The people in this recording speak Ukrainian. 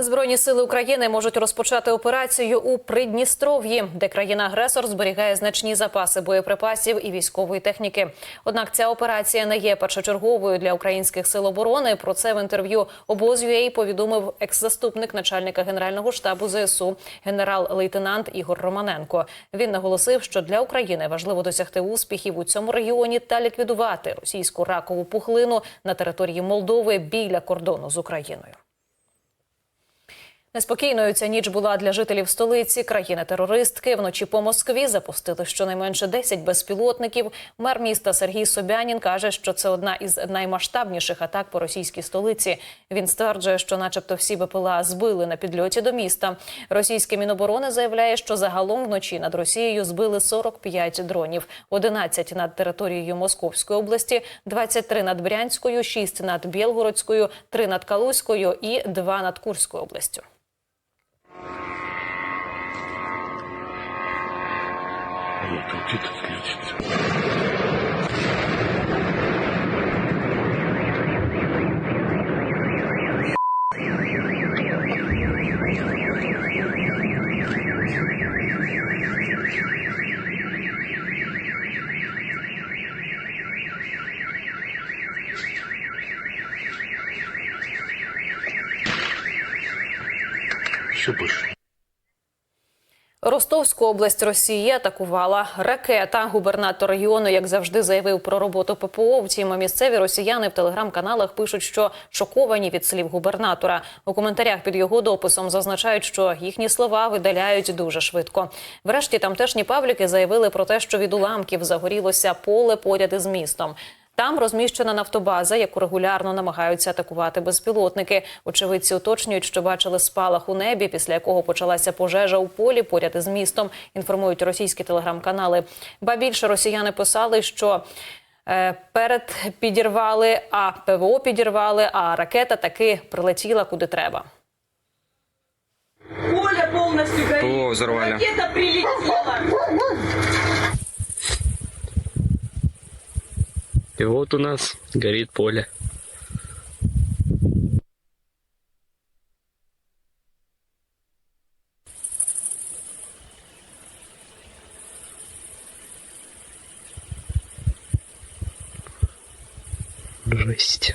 Збройні сили України можуть розпочати операцію у Придністров'ї, де країна-агресор зберігає значні запаси боєприпасів і військової техніки. Однак ця операція не є першочерговою для українських сил оборони. Про це в інтерв'ю обоз.ua повідомив екс-заступник начальника генерального штабу ЗСУ генерал-лейтенант Ігор Романенко. Він наголосив, що для України важливо досягти успіхів у цьому регіоні та ліквідувати російську ракову пухлину на території Молдови біля кордону з Україною. Неспокійною ця ніч була для жителів столиці країни-терористки. Вночі по Москві запустили щонайменше 10 безпілотників. Мер міста Сергій Собянін каже, що це одна із наймасштабніших атак по російській столиці. Він стверджує, що, начебто, всі БПЛА збили на підльоті до міста. Російське міноборони заявляє, що загалом вночі над Росією збили 45 дронів, 11 над територією Московської області, 23 над Брянською, 6 над Білгородською, 3 над Калузькою і 2 над Курською областю. Тут включится. Еще больше. Ростовську область Росії атакувала ракета. Губернатор регіону, як завжди, заявив про роботу ППО. Втім, місцеві росіяни в телеграм-каналах пишуть, що шоковані від слів губернатора. У коментарях під його дописом зазначають, що їхні слова видаляють дуже швидко. Врешті тамтешні пабліки заявили про те, що від уламків загорілося поле поряд із містом. Там розміщена нафтобаза, яку регулярно намагаються атакувати безпілотники. Очевидці уточнюють, що бачили спалах у небі, після якого почалася пожежа у полі поряд із містом. Інформують російські телеграм-канали. Ба більше росіяни писали, що е, перед підірвали, а ПВО підірвали, а ракета таки прилетіла куди треба. Поле полностью горит. ПВО. Ракета прилетела. И вот у нас горит поле. Жесть.